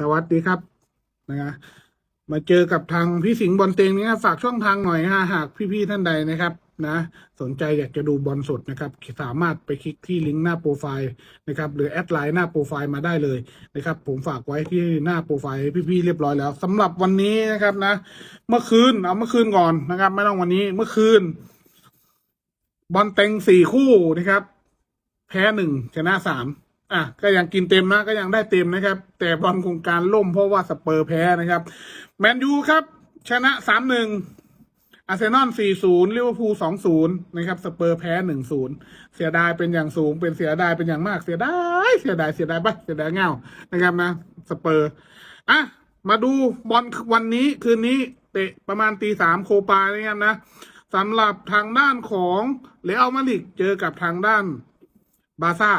สวัสดีครับนะมาเจอกับทางพี่สิงห์บอลเตงนี่ครับฝากช่องทางหน่อยนะฮะหากพี่ๆท่านใดนะครับนะสนใจอยากจะดูบอลสดนะครับสามารถไปคลิกที่ลิงก์หน้าโปรไฟล์นะครับหรือแอดไลน์หน้าโปรไฟล์มาได้เลยนะครับ ผมฝากไว้ที่หน้าโปรไฟล์พี่ๆเรียบร้อยแล้วสำหรับวันนี้นะครับนะ เมื่อคืนเอาเมื่อคืนก่อนนะครับ ไม่ต้องวันนี้เมื่อคืน บอลเต็งสี่คู่นะครับ แพ้หนึ่งชนะสาม อะก็ยังกินเต็มนะก็ยังได้เต็มนะครับ แต่บอลโครงการล่มเพราะว่าสเปอร์แพ้นะครับแมนยูครับ ชนะสามหนึ่งอาร์เซนอลสี่ศูนย์ลิเวอร์พูลสองศูนย์นะครับสเปอร์แพ้หนึ่งศูนย์เสียดายเป็นอย่างสูงเป็นเสียดายเป็นอย่างมากเสียดายเสียดายเสียดายปะเสียดายเงานะครับนะสเปอร์อะมาดูบอลวันนี้คืนนี้เตะประมาณตีสามโคปาเนี่ยนะสำหรับทางด้านของเรอัลมาดริดเจอกับทางด้านบาซ่า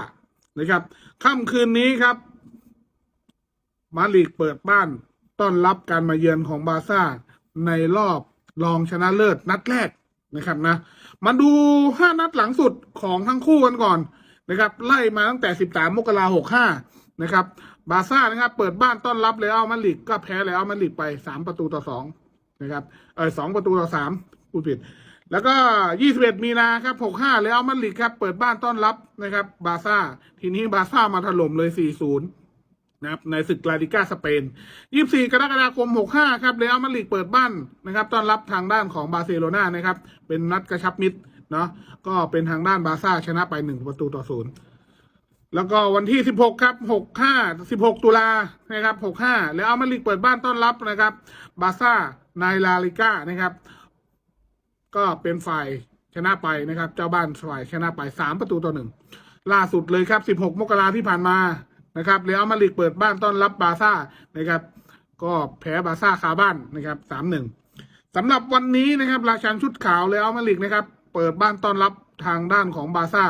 นะครับค่ำคืนนี้ครับ มาดริดเปิดบ้าน ต้อนรับการมาเยือนของบาซ่า ในรอบรองชนะเลิศนัดแรกนะครับนะ มาดูห้านัดหลังสุดของทั้งคู่กันก่อนนะครับ ไล่มาตั้งแต่13มกราหกห้านะครับ บาซ่านะครับ เปิดบ้านต้อนรับเรอัลมาดริดก็แพ้เรอัลมาดริดไป3ประตูต่อ2นะครับ เออสองประตูต่อ3พูดผิด แล้วก็ 21 มีนาครับ 65 แล้วมาดริดครับ เปิดบ้านต้อนรับนะครับ บาซ่า ทีนี้บาซ่ามาถล่มเลย 4-0 นะครับในศึกลาลิก้าสเปน 24 กรกฎาคม 65 ครับเรอัลมาดริดเปิดบ้านนะครับ ต้อนรับทางด้านของบาร์เซโลนานะครับ เป็นนัดกระชับมิตรเนาะก็เป็นทางด้านบาซ่าชนะไป 1 ประตูต่อ0แล้วก็วันที่ 16 ครับ 65 16 ตุลานะครับ 65 แล้วมาดริดเปิดบ้านต้อนรับนะครับ บาซ่าในลาลิก้านะครับ ก็เป็นฝ่ายชนะไปนะครับ เจ้าบ้านฝ่ายชนะไปสามประตูต่อหนึ่งล่าสุดเลยครับ16มกราที่ผ่านมานะครับเรอัลมาดริดเปิดบ้านต้อนรับบาซ่านะครับ ก็แพ้บาซ่าคาบ้านนะครับสามหนึ่งสำหรับวันนี้นะครับราชันชุดขาวเรอัลมาดริดนะครับ เปิดบ้านต้อนรับทางด้านของบาซ่า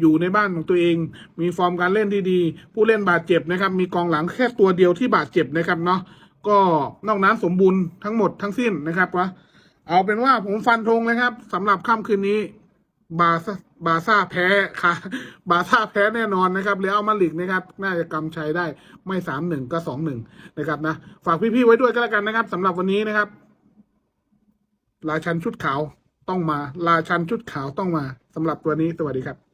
อยู่ในบ้านของตัวเอง มีฟอร์มการเล่นที่ดี ผู้เล่นบาดเจ็บนะครับ มีกองหลังแค่ตัวเดียวที่บาดเจ็บนะครับเนาะก็นอกนั้นสมบูรณ์ทั้งหมดทั้งสิ้นนะครับวะ เอาเป็นว่าผมฟันธงเลยครับสำหรับค่ำคืนนี้ บาซ่าบาซ่าแพ้ค่ะ บาซ่าแพ้แน่นอนนะครับแล้วเอามาลิกนะครับ น่าจะกำชัยได้ไม่สามหนึ่งก็สองหนึ่งนะครับนะฝากพี่ๆไว้ด้วยก็แล้วกันนะครับสำหรับวันนี้นะครับ ราชันชุดขาวต้องมา ราชันชุดขาวต้องมาสำหรับตัวนี้สวัสดีครับ